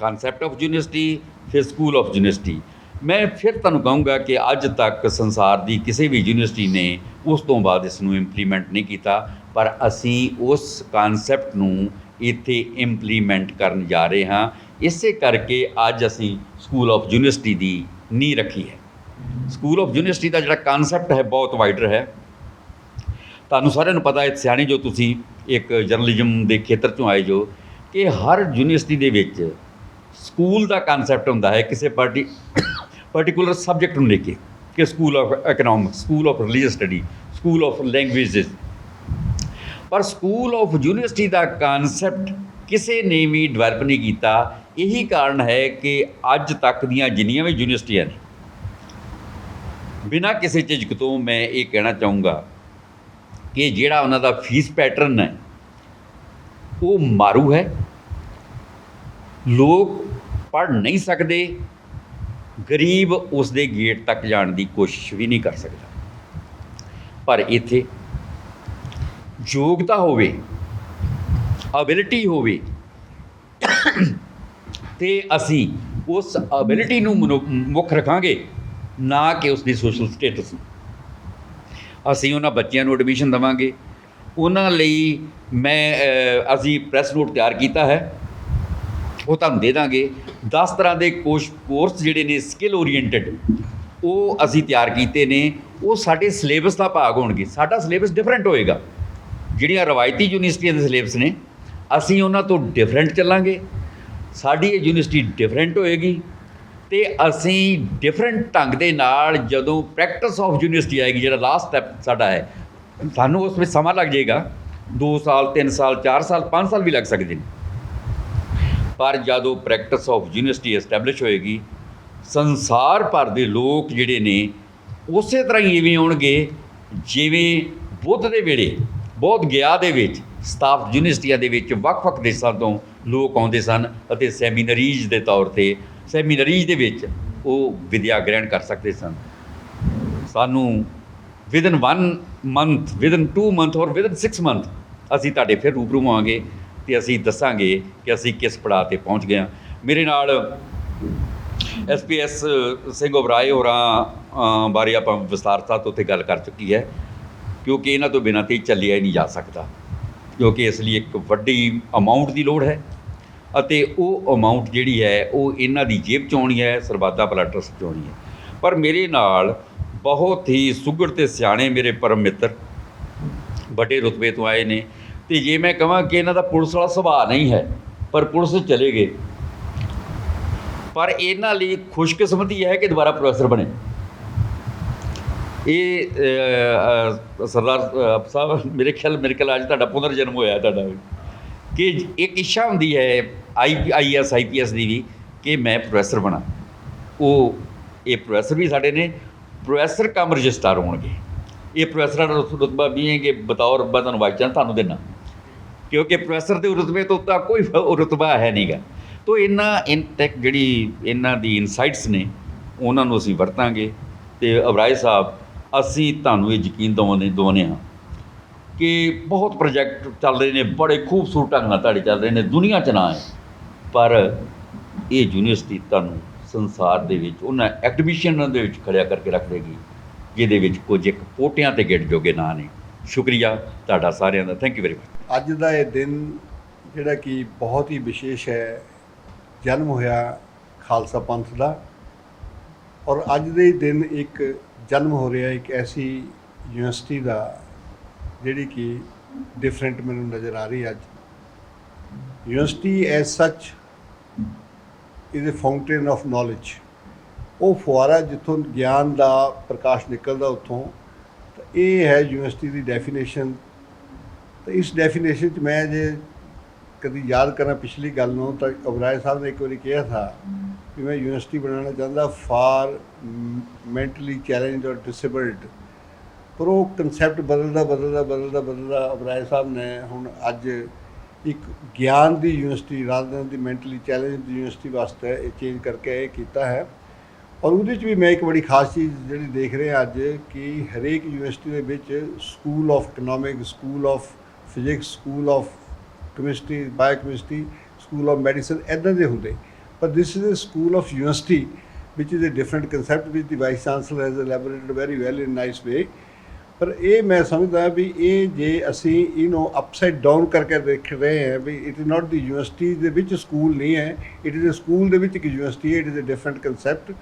concept of university ਫਿਰ ਸਕੂਲ ਆਫ ਯੂਨੀਵਰਸਿਟੀ ਮੈਂ ਫਿਰ ਤੁਹਾਨੂੰ ਕਹੂੰਗਾ ਕਿ ਅੱਜ ਤੱਕ ਸੰਸਾਰ ਦੀ ਕਿਸੇ ਵੀ ਯੂਨੀਵਰਸਿਟੀ ਨੇ ਉਸ ਤੋਂ ਬਾਅਦ ਇਸ ਨੂੰ ਇੰਪਲੀਮੈਂਟ ਨਹੀਂ ਕੀਤਾ, ਪਰ ਅਸੀਂ ਉਸ ਕਨਸੈਪਟ ਨੂੰ ਇੱਥੇ ਇੰਪਲੀਮੈਂਟ ਕਰਨ ਜਾ ਰਹੇ ਹਾਂ। ਇਸੇ ਕਰਕੇ ਅੱਜ ਅਸੀਂ ਸਕੂਲ ਆਫ ਯੂਨੀਵਰਸਿਟੀ ਦੀ ਨੀਂਹ ਰੱਖੀ ਹੈ। ਸਕੂਲ ਆਫ ਯੂਨੀਵਰਸਿਟੀ ਦਾ ਜਿਹੜਾ ਕਨਸੈਪਟ ਹੈ, ਬਹੁਤ ਵਾਈਡਰ ਹੈ। ਤੁਹਾਨੂੰ ਸਾਰਿਆਂ ਨੂੰ ਪਤਾ ਹੈ, ਸਿਆਣੇ ਜੋ ਤੁਸੀਂ ਇੱਕ ਜਰਨਲਿਜ਼ਮ ਦੇ ਖੇਤਰ ਚੋਂ ਆਏ ਜੋ, ਕਿ ਹਰ ਯੂਨੀਵਰਸਿਟੀ ਦੇ ਵਿੱਚ ਸਕੂਲ ਦਾ ਕਨਸੈਪਟ ਹੁੰਦਾ ਹੈ ਕਿਸੇ ਪਾਰਟੀ ਪਾਰਟਿਕੂਲਰ ਸਬਜੈਕਟ ਨੂੰ ਲੈ ਕੇ ਕਿ school of economics school of religious study school of languages ਪਰ ਸਕੂਲ ਆਫ ਯੂਨੀਵਰਸਿਟੀ ਦਾ ਕਨਸੈਪਟ ਕਿਸੇ ਨੇ ਵੀ ਡਿਵੈਲਪ ਨਹੀਂ ਕੀਤਾ, ਇਹੀ ਕਾਰਨ ਹੈ ਕਿ ਅੱਜ ਤੱਕ ਦੀਆਂ ਜਿੰਨੀਆਂ ਵੀ ਯੂਨੀਵਰਸਿਟੀਆਂ ਨੇ, ਬਿਨਾਂ ਕਿਸੇ ਝਿਜਕ ਤੋਂ ਮੈਂ ਇਹ ਕਹਿਣਾ ਚਾਹੂੰਗਾ ਕਿ ਜਿਹੜਾ ਉਹਨਾਂ ਦਾ ਫੀਸ ਪੈਟਰਨ ਹੈ, ਉਹ ਮਾਰੂ ਹੈ। ਲੋਕ ਪੜ ਨਹੀਂ ਸਕਦੇ, ਗਰੀਬ ਉਸ ਦੇ ਗੇਟ ਤੱਕ ਜਾਣ ਦੀ ਕੋਸ਼ਿਸ਼ ਵੀ ਨਹੀਂ ਕਰ ਸਕਦਾ। ਪਰ ਇੱਥੇ ਯੋਗਤਾ ਹੋਵੇ ਅਬਿਲਿਟੀ ਹੋਵੇ, ਤੇ ਅਸੀਂ ਉਸ ਅਬਿਲਿਟੀ ਨੂੰ ਮਨੁ- ਮੁੱਖ ਰੱਖਾਂਗੇ, ਨਾ ਕਿ ਉਸ ਦੀ ਸੋਸ਼ਲ ਸਟੇਟਸ ਨੂੰ। ਅਸੀਂ ਉਹਨਾਂ ਬੱਚਿਆਂ ਨੂੰ ਐਡਮਿਸ਼ਨ ਦਵਾਂਗੇ। ਉਹਨਾਂ ਲਈ ਮੈਂ ਅਸੀਂ ਪ੍ਰੈਸ ਨੋਟ ਤਿਆਰ ਕੀਤਾ ਹੈ। ਉਹ ਤੁਹਾਨੂੰ ਦੇ ਦਾਂਗੇ। 10 ਤਰ੍ਹਾਂ ਦੇ ਕੋਸ਼, ਕੋਰਸ ਜਿਹੜੇ ਨੇ ਸਕਿੱਲ ਓਰੀਐਂਟਡ ਉਹ ਅਸੀਂ ਤਿਆਰ ਕੀਤੇ ਨੇ। ਉਹ ਸਾਡੇ ਸਿਲੇਬਸ ਦਾ ਭਾਗ ਹੋਣਗੇ। ਸਾਡਾ ਸਿਲੇਬਸ ਡਿਫਰੈਂਟ ਹੋਏਗਾ। ਜਿਹੜੀਆਂ ਰਵਾਇਤੀ ਯੂਨੀਵਰਸਿਟੀਆਂ ਦੇ ਸਿਲੇਬਸ ਨੇ, ਅਸੀਂ ਉਹਨਾਂ ਤੋਂ ਡਿਫਰੈਂਟ ਚੱਲਾਂਗੇ। ਸਾਡੀ ਇਹ ਯੂਨੀਵਰਸਿਟੀ ਡਿਫਰੈਂਟ ਹੋਏਗੀ ਤੇ ਅਸੀਂ ਡਿਫਰੈਂਟ ਢੰਗ ਦੇ ਨਾਲ ਜਦੋਂ ਪ੍ਰੈਕਟਿਸ ਆਫ ਯੂਨੀਵਰਸਿਟੀ ਆਏਗੀ, ਜਿਹੜਾ ਲਾਸਟ ਸਟੈਪ ਸਾਡਾ ਹੈ, ਸਾਨੂੰ ਉਸ ਵਿੱਚ ਸਮਾਂ ਲੱਗ ਜਾਏਗਾ। 2 ਸਾਲ 3 ਸਾਲ 4 ਸਾਲ 5 ਸਾਲ ਵੀ ਲੱਗ ਸਕਦੇ ਨੇ। ਪਰ ਜਦੋਂ ਪ੍ਰੈਕਟਿਸ ਆਫ ਯੂਨੀਵਰਸਿਟੀ ਐਸਟੈਬਲਿਸ਼ ਹੋਏਗੀ, ਸੰਸਾਰ ਭਰ ਦੇ ਲੋਕ ਜਿਹੜੇ ਨੇ, ਉਸੇ ਤਰ੍ਹਾਂ ਹੀ ਇਵੇਂ ਆਉਣਗੇ, ਜਿਵੇਂ ਬੁੱਧ ਦੇ ਵੇਲੇ ਬਹੁਤ ਗਿਆ ਦੇ ਵਿੱਚ ਸਟਾਫ ਯੂਨੀਵਰਸਿਟੀਆਂ ਦੇ ਵਿੱਚ ਵੱਖ-ਵੱਖ ਦੇਸ਼ਾਂ ਤੋਂ ਲੋਕ ਆਉਂਦੇ ਸਨ ਅਤੇ ਸੈਮੀਨਰੀਜ਼ ਦੇ ਤੌਰ ਤੇ ਸੈਮੀਨਰੀਜ਼ ਦੇ ਵਿੱਚ ਉਹ ਵਿਦਿਆ ਗ੍ਰਹਿਣ ਕਰ ਸਕਦੇ ਸਨ। ਸਾਨੂੰ ਵਿਦਨ 1 ਮੰਥ ਵਿਦਨ 2 ਮੰਥ ਔਰ ਵਿਦਨ 6 ਮੰਥ ਅਸੀਂ ਤੁਹਾਡੇ ਫਿਰ ਰੂਬਰੂ ਆਵਾਂਗੇ ਤੇ ਅਸੀਂ ਦੱਸਾਂਗੇ ਕਿ ਅਸੀਂ ਕਿਸ ਪੜਾਅ ਤੇ ਪਹੁੰਚ ਗਏ ਹਾਂ। ਮੇਰੇ ਨਾਲ ਐਸਪੀਐਸ ਸਿੰਘ ਉਬਰਾਏ ਹੋਰਾਂ ਬਾਰੇ ਆਪਾਂ ਵਿਸਤਾਰਤਾ ਤੋਂ ਉੱਤੇ ਗੱਲ ਕਰ ਚੁੱਕੀ ਹੈ, ਕਿਉਂਕਿ ਇਹਨਾਂ ਤੋਂ ਬਿਨਾਂ ਤੇ ਚੱਲਿਆ ਹੀ ਨਹੀਂ ਜਾ ਸਕਦਾ, ਕਿਉਂਕਿ ਇਸ ਲਈ ਇੱਕ ਵੱਡੀ ਅਮਾਉਂਟ ਦੀ ਲੋੜ ਹੈ ਅਤੇ ਉਹ ਅਮਾਉਂਟ ਜਿਹੜੀ ਹੈ, ਉਹ ਇਹਨਾਂ ਦੀ ਜੇਬ 'ਚ ਆਉਣੀ ਹੈ ਸਰਬਾਦਾ ਬਲੱਡ ਟਰਸਟ 'ਚ ਆਉਣੀ ਹੈ। ਪਰ ਮੇਰੇ ਨਾਲ ਬਹੁਤ ਹੀ ਸੁਘੜ ਤੇ ਸਿਆਣੇ ਮੇਰੇ ਪਰਮ ਮਿੱਤਰ, ਵੱਡੇ ਰੁਤਬੇ ਤੋਂ ਆਏ ਨੇ ਤੇ ਜੇ ਮੈਂ ਕਹਾਂ ਕਿ ਇਹਨਾਂ ਦਾ ਪੁਲਿਸ ਵਾਲਾ ਸੁਭਾਅ ਨਹੀਂ ਹੈ, ਪਰ ਪੁਲਿਸ ਚਲੇ ਗਏ। ਪਰ ਇਹਨਾਂ ਲਈ ਖੁਸ਼ਕਿਸਮਤੀ ਹੈ ਕਿ ਦੁਬਾਰਾ ਪ੍ਰੋਫੈਸਰ ਬਣੇ। ਇਹ ਸਰਦਾਰ ਸਾਹਿਬ, ਮੇਰੇ ਖਿਆਲ ਮੇਰੇ ਖਿਆਲ ਅੱਜ ਤੁਹਾਡਾ ਪੁਨਰ ਜਨਮ ਹੋਇਆ ਤੁਹਾਡਾ ਕਿ ਇੱਕ ਇੱਛਾ ਹੁੰਦੀ ਹੈ ਆਈ, ਆਈਐਸ, ਆਈਪੀਐਸ ਦੀ ਵੀ ਕਿ ਮੈਂ ਪ੍ਰੋਫੈਸਰ ਬਣਾ। ਉਹ, ਇਹ ਪ੍ਰੋਫੈਸਰ ਵੀ ਸਾਡੇ ਨੇ, ਪ੍ਰੋਫੈਸਰ ਕਮ ਰਜਿਸਟਰ ਹੋਣਗੇ। ਇਹ ਪ੍ਰੋਫੈਸਰਾਂ ਦਾ ਰੁਤ- ਰੁਤਬਾ ਵੀ ਹੈ ਕਿ ਬਤੌਰ ਮੈਂ ਤੁਹਾਨੂੰ ਵਾਈਸ ਚਾਂਸਲਰ ਤੁਹਾਨੂੰ ਦੇਣਾ ਕਿਉਂਕਿ ਪ੍ਰੋਫੈਸਰ ਦੇ ਰੁਤਬੇ ਤੋਂ ਤਾਂ ਕੋਈ ਰੁਤਬਾ ਹੈ ਨਹੀਂਗਾ। ਤੋ ਇਹਨਾਂ ਇਨਟੈਕ ਜਿਹੜੀ ਇਹਨਾਂ ਦੀ ਇਨਸਾਈਟਸ ਨੇ, ਉਹਨਾਂ ਨੂੰ ਅਸੀਂ ਵਰਤਾਂਗੇ ਤੇ ਅਬਰਾਏ ਸਾਹਿਬ, ਅਸੀਂ ਤੁਹਾਨੂੰ ਇਹ ਯਕੀਨ ਦਵਾਉਂਦੇ ਦਵਾਉਂਦੇ ਹਾਂ ਕਿ ਬਹੁਤ ਪ੍ਰੋਜੈਕਟ ਚੱਲ ਰਹੇ ਨੇ, ਬੜੇ ਖੂਬਸੂਰਤ ਢੰਗ ਨਾਲ ਤੁਹਾਡੇ ਚੱਲ ਰਹੇ ਨੇ, ਦੁਨੀਆ 'ਚ ਨਾ ਹੈ ਪਰ ਇਹ ਯੂਨੀਵਰਸਿਟੀ ਤੁਹਾਨੂੰ ਸੰਸਾਰ ਦੇ ਵਿੱਚ, ਉਹਨਾਂ ਐਗਜ਼ੀਬਿਸ਼ਨ ਦੇ ਵਿੱਚ ਖੜਿਆ ਕਰਕੇ ਰੱਖ ਦੇਗੀ, ਜਿਹਦੇ ਵਿੱਚ ਕੁਝ ਇੱਕ ਪੋਟਿਆਂ ਤੇ ਗਿਣ ਜੋਗੇ ਨਾਂ ਨੇ। ਸ਼ੁਕਰੀਆ ਤੁਹਾਡਾ ਸਾਰਿਆਂ ਦਾ ਥੈਂਕ ਯੂ ਵੈਰੀ ਮਚ ਅੱਜ ਦਾ ਇਹ ਦਿਨ ਜਿਹੜਾ ਕਿ ਬਹੁਤ ਹੀ ਵਿਸ਼ੇਸ਼ ਹੈ, ਜਨਮ ਹੋਇਆ ਖਾਲਸਾ ਪੰਥ ਦਾ ਔਰ ਅੱਜ ਦੇ ਦਿਨ ਇੱਕ ਜਨਮ ਹੋ ਰਿਹਾ, ਇੱਕ ਐਸੀ ਯੂਨੀਵਰਸਿਟੀ ਦਾ ਜਿਹੜੀ ਕਿ ਡਿਫਰੈਂਟ ਮੈਨੂੰ ਨਜ਼ਰ ਆ ਰਹੀ ਅੱਜ। University as such is a fountain of knowledge ਉਹ ਫੁਆਰਾ ਜਿੱਥੋਂ ਗਿਆਨ ਦਾ ਪ੍ਰਕਾਸ਼ ਨਿਕਲਦਾ ਉੱਥੋਂ, ਤਾਂ ਇਹ ਹੈ ਯੂਨੀਵਰਸਿਟੀ ਦੀ ਡੈਫੀਨੇਸ਼ਨ ਤਾਂ ਇਸ ਡੈਫੀਨੇਸ਼ਨ 'ਚ ਮੈਂ ਜੇ ਕਦੀ ਯਾਦ ਕਰਾਂ ਪਿਛਲੀ ਗੱਲ ਨੂੰ, ਤਾਂ ਅਬਰਾਏ ਸਾਹਿਬ ਨੇ ਇੱਕ ਵਾਰੀ ਕਿਹਾ ਥਾ ਕਿ ਮੈਂ ਯੂਨੀਵਰਸਿਟੀ ਬਣਾਉਣਾ ਚਾਹੁੰਦਾ ਫਾਰ ਮੈਂਟਲੀ ਚੈਲੰਜਡ ਔਰ ਡਿਸੇਬਲਡ ਪਰ ਉਹ ਕਨਸੈਪਟ ਬਦਲਦਾ ਬਦਲਦਾ ਬਦਲਦਾ ਬਦਲਦਾ ਅਬਰਾਏ ਸਾਹਿਬ ਨੇ ਹੁਣ ਅੱਜ ਇੱਕ ਗਿਆਨ ਦੀ university rather the mentally challenge the university ਵਾਸਤੇ ਇਹ ਚੇਂਜ ਕਰਕੇ ਇਹ ਕੀਤਾ ਹੈ। ਔਰ ਉਹਦੇ 'ਚ ਵੀ ਮੈਂ ਇੱਕ ਬੜੀ ਖਾਸ ਚੀਜ਼ ਜਿਹੜੀ ਦੇਖ ਰਿਹਾ ਅੱਜ ਕਿ ਹਰੇਕ ਯੂਨੀਵਰਸਿਟੀ ਦੇ ਵਿੱਚ school of economic school of physics school of chemistry biochemistry school of medicine ਇਦਾਂ ਦੇ ਹੁੰਦੇ। ਪਰ this is a school of university which is a different concept which the vice chancellor has elaborated very well in nice way ਪਰ ਇਹ ਮੈਂ ਸਮਝਦਾ ਵੀ ਇਹ ਜੇ ਅਸੀਂ ਇਹਨੂੰ ਅਪਸਾਈਡ ਡਾਊਨ ਕਰਕੇ ਦੇਖ ਰਹੇ ਹਾਂ ਵੀ it is not the university ਦੇ ਵਿੱਚ ਸਕੂਲ ਨਹੀਂ ਹੈ ਇਟ ਇਜ਼ ਅ ਸਕੂਲ ਦੇ ਵਿੱਚ ਇੱਕ ਯੂਨੀਵਰਸਿਟੀ ਹੈ it is a different concept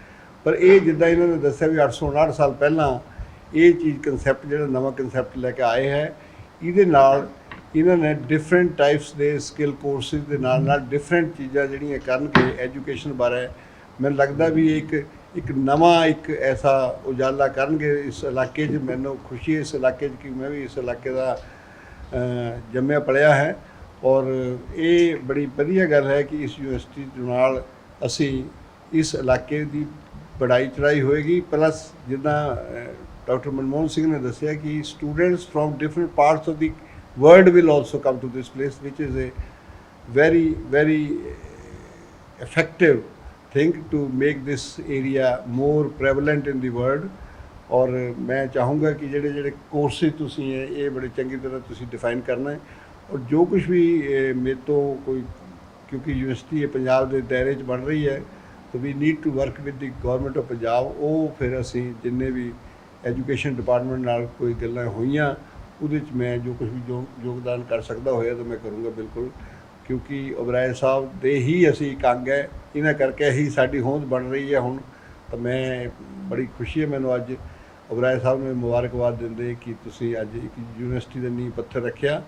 ਪਰ ਇਹ ਜਿੱਦਾਂ ਇਹਨਾਂ ਨੇ ਦੱਸਿਆ ਵੀ 859 ਸਾਲ ਪਹਿਲਾਂ ਇਹ ਚੀਜ਼ ਕਨਸੈਪਟ ਜਿਹੜਾ ਨਵਾਂ ਕਨਸੈਪਟ ਲੈ ਕੇ ਆਏ ਹੈ, ਇਹਦੇ ਨਾਲ ਇਹਨਾਂ ਨੇ ਡਿਫਰੈਂਟ ਟਾਈਪਸ ਦੇ ਸਕਿੱਲ ਕੋਰਸਿਸ ਦੇ ਨਾਲ ਨਾਲ ਡਿਫਰੈਂਟ ਚੀਜ਼ਾਂ ਜਿਹੜੀਆਂ ਕਰਨਗੇ ਐਜੂਕੇਸ਼ਨ ਬਾਰੇ, ਮੈਨੂੰ ਲੱਗਦਾ ਵੀ ਇਹ ਇੱਕ ਇੱਕ ਨਵਾਂ ਇੱਕ ਐਸਾ ਉਜਾਲਾ ਕਰਨਗੇ ਇਸ ਇਲਾਕੇ 'ਚ। ਮੈਨੂੰ ਖੁਸ਼ੀ ਹੈ ਇਸ ਇਲਾਕੇ 'ਚ ਕਿ ਮੈਂ ਵੀ ਇਸ ਇਲਾਕੇ ਦਾ ਜੰਮਿਆ ਪਲਿਆ ਹੈ। ਔਰ ਇਹ ਬੜੀ ਵਧੀਆ ਗੱਲ ਹੈ ਕਿ ਇਸ ਯੂਨੀਵਰਸਿਟੀ ਦੇ ਨਾਲ ਅਸੀਂ ਇਸ ਇਲਾਕੇ ਦੀ ਬੜਾਈ ਚੜਾਈ ਹੋਏਗੀ। ਪਲੱਸ ਜਿੱਦਾਂ ਡਾਕਟਰ ਮਨਮੋਹਨ ਸਿੰਘ ਨੇ ਦੱਸਿਆ ਕਿ students from different parts of the world will also come to this place which is a very very effective thing to make this area more prevalent in the world. ਔਰ ਮੈਂ ਚਾਹੂੰਗਾ ਕਿ ਜਿਹੜੇ ਜਿਹੜੇ ਕੋਰਸਿਸ ਤੁਸੀਂ ਇਹ ਇਹ ਬੜੇ ਚੰਗੀ ਤਰ੍ਹਾਂ ਤੁਸੀਂ ਡਿਫਾਈਨ ਕਰਨਾ ਹੈ। ਔਰ ਜੋ ਕੁਝ ਵੀ ਮੇਰੇ ਤੋਂ ਕੋਈ, ਕਿਉਂਕਿ ਯੂਨੀਵਰਸਿਟੀ ਇਹ ਪੰਜਾਬ ਦੇ ਦਾਇਰੇ 'ਚ ਬਣ ਰਹੀ ਹੈ, ਤਾਂ we need to work with the government of Punjab. ਉਹ ਫਿਰ ਅਸੀਂ ਜਿੰਨੇ ਵੀ ਐਜੂਕੇਸ਼ਨ ਡਿਪਾਰਟਮੈਂਟ ਨਾਲ ਕੋਈ ਗੱਲਾਂ ਹੋਈਆਂ ਉਹਦੇ 'ਚ ਮੈਂ ਜੋ ਕੁਝ ਵੀ ਜੋ ਯੋਗਦਾਨ ਕਰ ਸਕਦਾ ਹੋਇਆ ਤਾਂ ਮੈਂ ਕਰੂੰਗਾ ਬਿਲਕੁਲ। ਕਿਉਂਕਿ ਓਬਰਾਏ ਸਾਹਿਬ ਦੇ ਹੀ ਅਸੀਂ ਇੱਕ ਅੰਗ ਹੈ, ਇਹਨਾਂ ਕਰਕੇ ਹੀ ਸਾਡੀ ਹੋਂਦ ਬਣ ਰਹੀ ਹੈ ਹੁਣ। ਤਾਂ ਮੈਂ ਬੜੀ ਖੁਸ਼ੀ ਹੈ ਮੈਨੂੰ ਅੱਜ ਓਬਰਾਏ ਸਾਹਿਬ ਨੂੰ ਮੁਬਾਰਕਬਾਦ ਦਿੰਦੇ ਕਿ ਤੁਸੀਂ ਅੱਜ ਇੱਕ ਯੂਨੀਵਰਸਿਟੀ ਦੇ ਨੀਂਹ ਪੱਥਰ ਰੱਖਿਆ।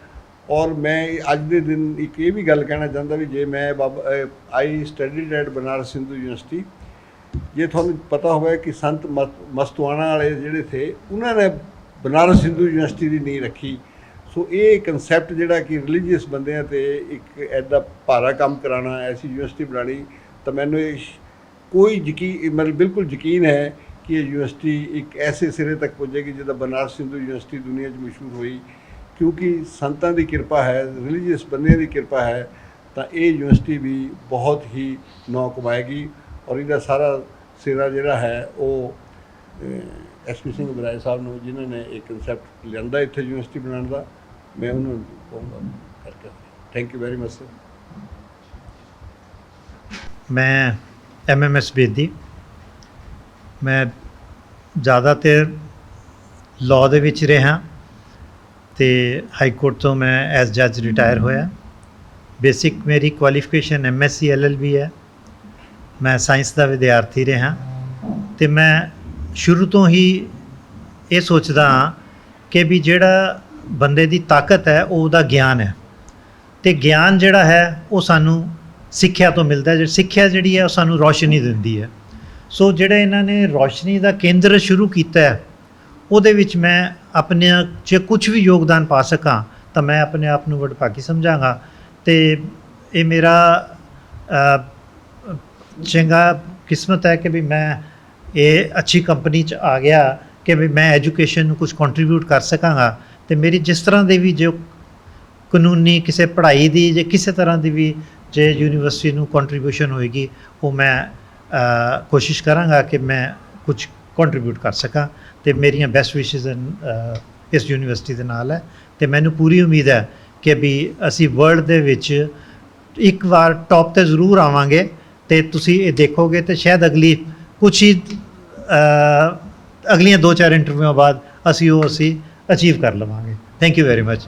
ਔਰ ਮੈਂ ਅੱਜ ਦੇ ਦਿਨ ਇੱਕ ਇਹ ਵੀ ਗੱਲ ਕਹਿਣਾ ਚਾਹੁੰਦਾ ਵੀ ਜੇ ਮੈਂ I studied at Banaras Hindu university, ਜੇ ਤੁਹਾਨੂੰ ਪਤਾ ਹੋਵੇ ਕਿ ਸੰਤ ਮਸ- ਮਸਤੂਆਣਾ ਵਾਲੇ ਜਿਹੜੇ ਥੇ, ਉਹਨਾਂ ਨੇ ਬਨਾਰਸ ਹਿੰਦੂ ਯੂਨੀਵਰਸਿਟੀ ਦੀ ਨਹੀਂ ਰੱਖੀ। ਸੋ ਇਹ ਕਨਸੈਪਟ ਜਿਹੜਾ ਕਿ ਰਿਲੀਜੀਅਸ ਬੰਦਿਆਂ ਤੇ ਇੱਕ ਐਡਾ ਭਾਰਾ ਕੰਮ ਕਰਾਉਣਾ, ਐਸੀ ਯੂਨੀਵਰਸਿਟੀ ਬਣਾਣੀ ਤਾਂ ਮੈਨੂੰ ਇਹ ਕੋਈ ਯਕੀਨ ਮਤਲਬ ਬਿਲਕੁਲ ਯਕੀਨ ਹੈ ਕਿ ਇਹ ਯੂਨੀਵਰਸਿਟੀ ਇੱਕ ਐਸੇ ਸਿਰੇ ਤੱਕ ਪਹੁੰਚੇਗੀ ਜਿਹਦਾ ਬਨਾਰਸ ਹਿੰਦੂ ਯੂਨੀਵਰਸਿਟੀ ਦੁਨੀਆ 'ਚ ਮਸ਼ਹੂਰ ਹੋਈ। ਕਿਉਂਕਿ ਸੰਤਾਂ ਦੀ ਕਿਰਪਾ ਹੈ ਰਿਲੀਜੀਅਸ ਬੰਦਿਆਂ ਦੀ ਕਿਰਪਾ ਹੈ, ਤਾਂ ਇਹ ਯੂਨੀਵਰਸਿਟੀ ਵੀ ਬਹੁਤ ਹੀ ਨਾਂ ਕਮਾਏਗੀ ਔਰ ਇਹਦਾ ਸਾਰਾ ਸਿਰਾ ਜਿਹੜਾ ਹੈ ਉਹ ਐਸਪੀ ਸਿੰਘ ਬਰਾਏ ਸਾਹਿਬ ਨੂੰ, ਜਿਨ੍ਹਾਂ ਨੇ ਇਹ ਕਨਸੈਪਟ ਲਿਆਂਦਾ ਇੱਥੇ ਯੂਨੀਵਰਸਿਟੀ ਬਣਾਉਣ ਦਾ, ਮੈਂ ਉਹਨਾਂ ਨੂੰ ਕਹੂੰਗਾ ਕਰਕੇ। Thank you very much sir ਮੈਂ ਐਮਐਮਐਸ ਬੇਦੀ। ਮੈਂ ਜ਼ਿਆਦਾਤਰ ਲਾਅ ਦੇ ਵਿੱਚ ਰਿਹਾ ਤੇ ਹਾਈ ਕੋਰਟ ਤੋਂ ਮੈਂ ਐਸ ਜੱਜ ਰਿਟਾਇਰ ਹੋਇਆ। ਬੇਸਿਕ ਮੇਰੀ ਕੁਆਲੀਫਿਕੇਸ਼ਨ ਐਮਐਸਸੀ ਐਲਐਲਬੀ ਹੈ। ਮੈਂ ਸਾਇੰਸ ਦਾ ਵਿਦਿਆਰਥੀ ਰਿਹਾ ਤੇ ਮੈਂ ਸ਼ੁਰੂ ਤੋਂ ਹੀ ਇਹ ਸੋਚਦਾ ਹਾਂ ਕਿ ਵੀ ਜਿਹੜਾ ਬੰਦੇ ਦੀ ਤਾਕਤ ਹੈ, ਉਹ ਉਹਦਾ ਗਿਆਨ ਹੈ। ਤੇ ਗਿਆਨ ਜਿਹੜਾ ਹੈ, ਉਹ ਸਾਨੂੰ ਸਿੱਖਿਆ ਤੋਂ ਮਿਲਦਾ ਹੈ। ਜਿਹੜੀ ਸਿੱਖਿਆ ਜਿਹੜੀ ਹੈ, ਉਹ ਸਾਨੂੰ ਰੌਸ਼ਨੀ ਦਿੰਦੀ ਹੈ। ਸੋ ਜਿਹੜਾ ਇਹਨਾਂ ਨੇ ਰੌਸ਼ਨੀ ਦਾ ਕੇਂਦਰ ਸ਼ੁਰੂ ਕੀਤਾ ਹੈ, ਉਹਦੇ ਵਿੱਚ ਮੈਂ ਆਪਣੇ 'ਚ ਕੁਝ ਵੀ ਯੋਗਦਾਨ ਪਾ ਸਕਾਂ, ਤਾਂ ਮੈਂ ਆਪਣੇ ਆਪ ਨੂੰ ਵਡਭਾਗੀ ਸਮਝਾਂਗਾ। ਤੇ ਇਹ ਮੇਰਾ ਚੰਗਾ ਕਿਸਮਤ ਹੈ ਕਿ ਵੀ ਮੈਂ ਇਹ ਅੱਛੀ ਕੰਪਨੀ 'ਚ ਆ ਗਿਆ ਕਿ ਵੀ ਮੈਂ ਐਜੂਕੇਸ਼ਨ ਨੂੰ ਕੁਝ ਕੰਟਰੀਬਿਊਟ ਕਰ ਸਕਾਂਗਾ, ਤੇ ਮੇਰੀ ਜਿਸ ਤਰ੍ਹਾਂ ਦੇ ਵੀ ਜੋ ਕਾਨੂੰਨੀ ਕਿਸੇ ਪੜ੍ਹਾਈ ਦੀ ਜਾਂ ਕਿਸੇ ਤਰ੍ਹਾਂ ਦੀ ਵੀ ਜੇ ਯੂਨੀਵਰਸਿਟੀ ਨੂੰ ਕੰਟਰੀਬਿਊਸ਼ਨ ਹੋਏਗੀ, ਉਹ ਮੈਂ ਕੋਸ਼ਿਸ਼ ਕਰਾਂਗਾ ਕਿ ਮੈਂ ਕੁਝ ਕੰਟਰੀਬਿਊਟ ਕਰ ਸਕਾਂ, ਤੇ ਮੇਰੀਆਂ ਬੈਸਟ ਵਿਸ਼ੇਸ ਇਸ ਯੂਨੀਵਰਸਿਟੀ ਦੇ ਨਾਲ ਹੈ, ਤੇ ਮੈਨੂੰ ਪੂਰੀ ਉਮੀਦ ਹੈ ਕਿ ਵੀ ਅਸੀਂ ਵਰਲਡ ਦੇ ਵਿੱਚ ਇੱਕ ਵਾਰ ਟੌਪ ਤੇ ਜ਼ਰੂਰ ਆਵਾਂਗੇ, ਤੇ ਤੁਸੀਂ ਇਹ ਦੇਖੋਗੇ ਤੇ ਸ਼ਾਇਦ ਅਗਲੀ ਕੁਛ ਹੀ ਅਗਲੀਆਂ ਦੋ ਚਾਰ ਇੰਟਰਵਿਊਆਂ ਬਾਅਦ ਅਸੀਂ ਉਹ ਅਸੀਂ ਅਚੀਵ ਕਰ ਲਵਾਂਗੇ। Thank you very much